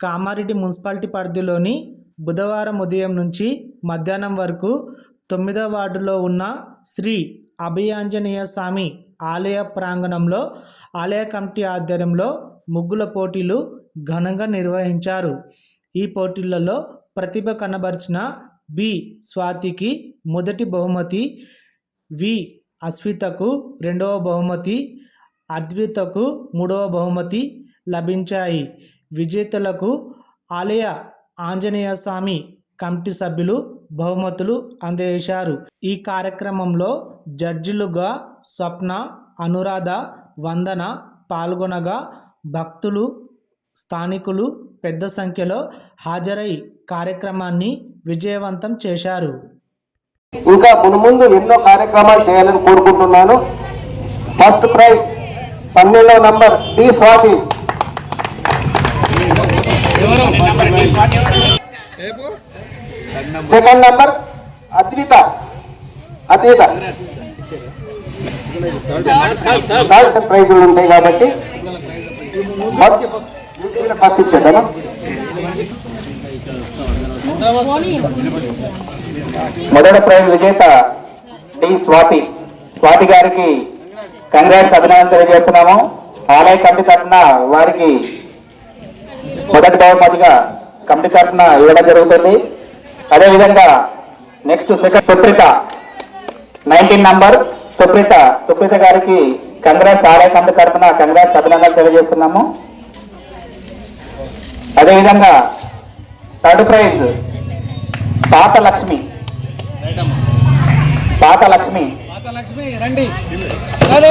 Kamareddy municipality పరిధిలోని బుధవారం ఉదయం నుంచి మధ్యాహ్నం వరకు తొమ్మిదవ వార్డులో ఉన్న శ్రీ అభయాంజనేయ స్వామి ఆలయ ప్రాంగణంలో ఆలయ కమిటీ ఆధ్వర్యంలో ముగ్గుల పోటీలు ఘనంగా నిర్వహించారు. ఈ పోటీలలో ప్రతిభ కనబరిచిన బి స్వాతికి మొదటి బహుమతి వి అశ్వితకు రెండవ బహుమతి అద్వితకు మూడవ బహుమతి లభించాయి. విజేతలకు ఆలయ ఆంజనేయ స్వామి కమిటీ సభ్యులు బహుమతులు అందజేశారు. ఈ కార్యక్రమంలో జడ్జిలుగా స్వప్న అనురాధ వందన పాల్గొనగా భక్తులు స్థానికులు పెద్ద సంఖ్యలో హాజరై కార్యక్రమాన్ని విజయవంతం చేశారు. ఇంకా మునుముందు ఎన్నో కార్యక్రమాలు చేయాలని కోరుకుంటున్నాను. ఫస్ట్ ప్రైజ్ పన్నెండవ number D Swathi second number Advitha Advitha third ప్రైజులు ఉంటాయి కాబట్టి. ఫస్ట్ ఇచ్చేద్దామా? మొదటి ప్రైజ్ విజేత డి స్వాతి. స్వాతి గారికి కంగ్రాట్స్ అభినందన తెలియజేస్తున్నాము. ఆలయ కమిటీ తరఫున వారికి మొదటి బహుమతిగా కమిటీ తరఫున ఇవ్వడం జరుగుతుంది. అదేవిధంగా next second Supreetha nineteen number Supreetha Supreetha గారికి కంగ్రాట్స్ ఆలయ కమిటీ తరఫున కంగ్రాట్స్ అభినందనలు తెలియజేస్తున్నాము. అదేవిధంగా థర్డ్ ప్రైజ్ పాత లక్ష్మి. పాత లక్ష్మి. ఈరోజు